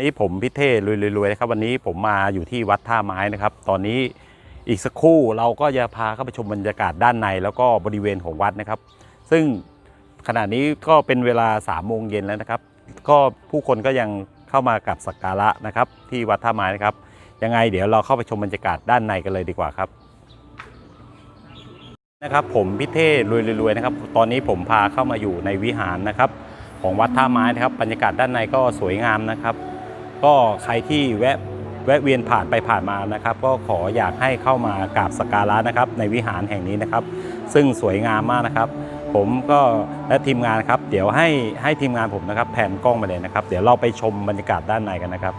นี่ผมพิเทศรวยๆนะครับวันนี้ผมมาอยู่ที่วัดท่าไม้นะครับ ตอนนี้อีกสักครู่เราก็จะพาเข้าไปชมบรรยากาศด้านใน แล้วก็บริเวณของวัดนะครับ ซึ่งขณะนี้ก็เป็นเวลา3ามโมงเย็นแล้วนะครับ ก็ผู้คนก็ยังเข้ามากราบสักการะนะครับ ที่วัดท่าไม้นะครับ ยังไงเดี๋ยวเราเข้าไปชมบรรยากาศด้านในกันเลยดีกว่าครับนะครับ ผมพิเทศรวยๆนะครับ ตอนนี้ผมพาเข้ามาอยู่ในวิหารนะครับ ของวัดท่าไม้นะครับบรรยากาศด้านในก็สวยงามนะครับ ก็ใครที่แวะแวะเวียนผ่านไปผ่านมานะครับ ก็ขออยากให้เข้ามากราบสักการะนะครับ ในวิหารแห่งนี้นะครับ ซึ่งสวยงามมากนะครับ ผมก็และทีมงานครับเดี๋ยวให้ให้ทีมงานผมนะครับแผนกล้องมาเลยนะครับ เดี๋ยวเราไปชมบรรยากาศด้านในกันนะครับ